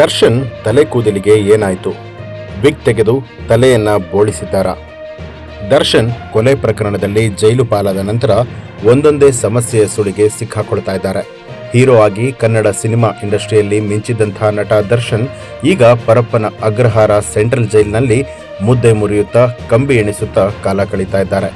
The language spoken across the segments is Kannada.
ದರ್ಶನ್ ತಲೆ ಕೂದಲಿಗೆ ಏನಾಯಿತು? ವಿಗ್ ತೆಗೆದು ತಲೆಯನ್ನ ಬೋಳಿಸಿದ್ದಾರಾ? ದರ್ಶನ್ ಕೊಲೆ ಪ್ರಕರಣದಲ್ಲಿ ಜೈಲು ಪಾಲಾದ ನಂತರ ಒಂದೊಂದೇ ಸಮಸ್ಯೆಯ ಸುಳಿಗೆ ಸಿಕ್ಕಾಕೊಳ್ತಾ ಇದ್ದಾರೆ. ಹೀರೋ ಆಗಿ ಕನ್ನಡ ಸಿನಿಮಾ ಇಂಡಸ್ಟ್ರಿಯಲ್ಲಿ ಮಿಂಚಿದಂತಹ ನಟ ದರ್ಶನ್ ಈಗ ಪರಪ್ಪನ ಅಗ್ರಹಾರ ಸೆಂಟ್ರಲ್ ಜೈಲಿನಲ್ಲಿ ಮುದ್ದೆ ಮುರಿಯುತ್ತಾ ಕಂಬಿ ಎಣಿಸುತ್ತಾ ಕಾಲ ಕಳೀತಾ ಇದ್ದಾರೆ.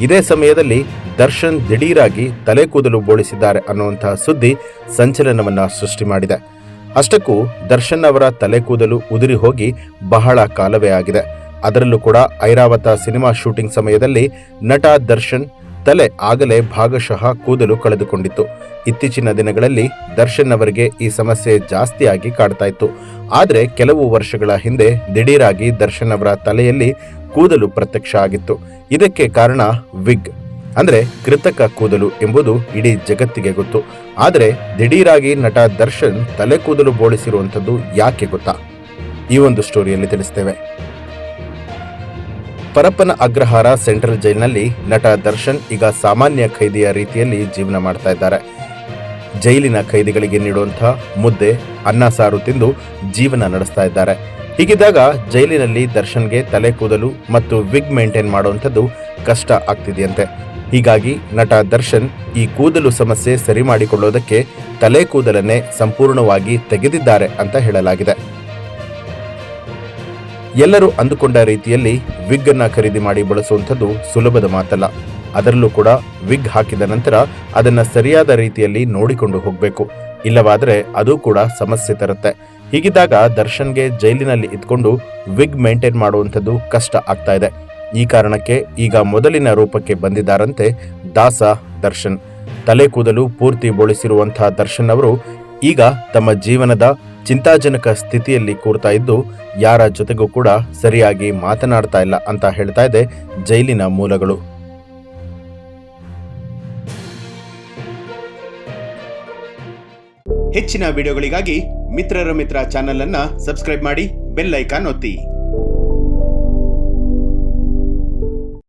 ಇದೇ ಸಮಯದಲ್ಲಿ ದರ್ಶನ್ ದಿಢೀರಾಗಿ ತಲೆ ಕೂದಲು ಬೋಳಿಸಿದ್ದಾರೆ ಅನ್ನುವಂತಹ ಸುದ್ದಿ ಸಂಚಲನವನ್ನ ಸೃಷ್ಟಿ ಮಾಡಿದೆ. ಅಷ್ಟಕ್ಕೂ ದರ್ಶನ್ ಅವರ ತಲೆ ಕೂದಲು ಉದುರಿ ಹೋಗಿ ಬಹಳ ಕಾಲವೇ ಆಗಿದೆ. ಅದರಲ್ಲೂ ಕೂಡ ಐರಾವತ ಸಿನಿಮಾ ಶೂಟಿಂಗ್ ಸಮಯದಲ್ಲಿ ನಟ ದರ್ಶನ್ ತಲೆ ಆಗಲೇ ಭಾಗಶಃ ಕೂದಲು ಕಳೆದುಕೊಂಡಿತ್ತು. ಇತ್ತೀಚಿನ ದಿನಗಳಲ್ಲಿ ದರ್ಶನ್ ಅವರಿಗೆ ಈ ಸಮಸ್ಯೆ ಜಾಸ್ತಿಯಾಗಿ ಕಾಡ್ತಾ ಇತ್ತು. ಆದರೆ ಕೆಲವು ವರ್ಷಗಳ ಹಿಂದೆ ದಿಢೀರಾಗಿ ದರ್ಶನ್ ಅವರ ತಲೆಯಲ್ಲಿ ಕೂದಲು ಪ್ರತ್ಯಕ್ಷ ಆಗಿತ್ತು. ಇದಕ್ಕೆ ಕಾರಣ ವಿಗ್. ಅಂದ್ರೆ ಕೃತಕ ಕೂದಲು ಎಂಬುದು ಇಡೀ ಜಗತ್ತಿಗೆ ಗೊತ್ತು. ಆದರೆ ದಿಢೀರಾಗಿ ನಟ ದರ್ಶನ್ ತಲೆ ಕೂದಲು ಬೋಳಿಸಿರುವಂಥದ್ದು ಯಾಕೆ ಗೊತ್ತಾ? ಈ ಒಂದು ಸ್ಟೋರಿಯಲ್ಲಿ ತಿಳಿಸ್ತೇವೆ. ಪರಪ್ಪನ ಅಗ್ರಹಾರ ಸೆಂಟ್ರಲ್ ಜೈಲಿನಲ್ಲಿ ನಟ ದರ್ಶನ್ ಈಗ ಸಾಮಾನ್ಯ ಖೈದಿಯ ರೀತಿಯಲ್ಲಿ ಜೀವನ ಮಾಡ್ತಾ ಇದ್ದಾರೆ. ಜೈಲಿನ ಖೈದಿಗಳಿಗೆ ನೀಡುವಂತಹ ಮುದ್ದೆ, ಅನ್ನ ಸಾರು ತಿಂದು ಜೀವನ ನಡೆಸ್ತಾ ಇದ್ದಾರೆ. ಹೀಗಿದ್ದಾಗ ಜೈಲಿನಲ್ಲಿ ದರ್ಶನ್ಗೆ ತಲೆ ಕೂದಲು ಮತ್ತು ವಿಗ್ ಮೇಂಟೈನ್ ಮಾಡುವಂಥದ್ದು ಕಷ್ಟ ಆಗ್ತಿದೆಯಂತೆ. ಹೀಗಾಗಿ ನಟ ದರ್ಶನ್ ಈ ಕೂದಲು ಸಮಸ್ಯೆ ಸರಿ ಮಾಡಿಕೊಳ್ಳೋದಕ್ಕೆ ತಲೆ ಕೂದಲನ್ನೇ ಸಂಪೂರ್ಣವಾಗಿ ತೆಗೆದಿದ್ದಾರೆ ಅಂತ ಹೇಳಲಾಗಿದೆ. ಎಲ್ಲರೂ ಅಂದುಕೊಂಡ ರೀತಿಯಲ್ಲಿ ವಿಗ್ ಅನ್ನ ಖರೀದಿ ಮಾಡಿ ಬಳಸುವಂಥದ್ದು ಸುಲಭದ ಮಾತಲ್ಲ. ಅದರಲ್ಲೂ ಕೂಡ ವಿಗ್ ಹಾಕಿದ ನಂತರ ಅದನ್ನ ಸರಿಯಾದ ರೀತಿಯಲ್ಲಿ ನೋಡಿಕೊಂಡು ಹೋಗಬೇಕು. ಇಲ್ಲವಾದರೆ ಅದು ಕೂಡ ಸಮಸ್ಯೆ ತರುತ್ತೆ. ಹೀಗಿದ್ದಾಗ ದರ್ಶನ್ಗೆ ಜೈಲಿನಲ್ಲಿ ಇದ್ಕೊಂಡು ವಿಗ್ ಮೇಂಟೈನ್ ಮಾಡುವಂಥದ್ದು ಕಷ್ಟ ಆಗ್ತಾ ಇದೆ. ಈ ಕಾರಣಕ್ಕೆ ಈಗ ಮೊದಲಿನ ರೂಪಕ್ಕೆ ಬಂದಿದ್ದಾರಂತೆ ದಾಸ ದರ್ಶನ್. ತಲೆ ಕೂದಲು ಪೂರ್ತಿ ಬೋಳಿಸಿರುವಂತಹ ದರ್ಶನ್ ಅವರು ಈಗ ತಮ್ಮ ಜೀವನದ ಚಿಂತಾಜನಕ ಸ್ಥಿತಿಯಲ್ಲಿ ಕೂರ್ತಾ ಇದ್ದು ಯಾರ ಜೊತೆಗೂ ಕೂಡ ಸರಿಯಾಗಿ ಮಾತನಾಡ್ತಾ ಇಲ್ಲ ಅಂತ ಹೇಳ್ತಾ ಇದೆ ಜೈಲಿನ ಮೂಲಗಳು. ಹೆಚ್ಚಿನ ವಿಡಿಯೋಗಳಿಗಾಗಿ ಮಿತ್ರರ ಮಿತ್ರ ಚಾನೆಲ್ ಅನ್ನ ಸಬ್ಸ್ಕ್ರೈಬ್ ಮಾಡಿ ಬೆಲ್ ಐಕಾನ್ ಒತ್ತಿ.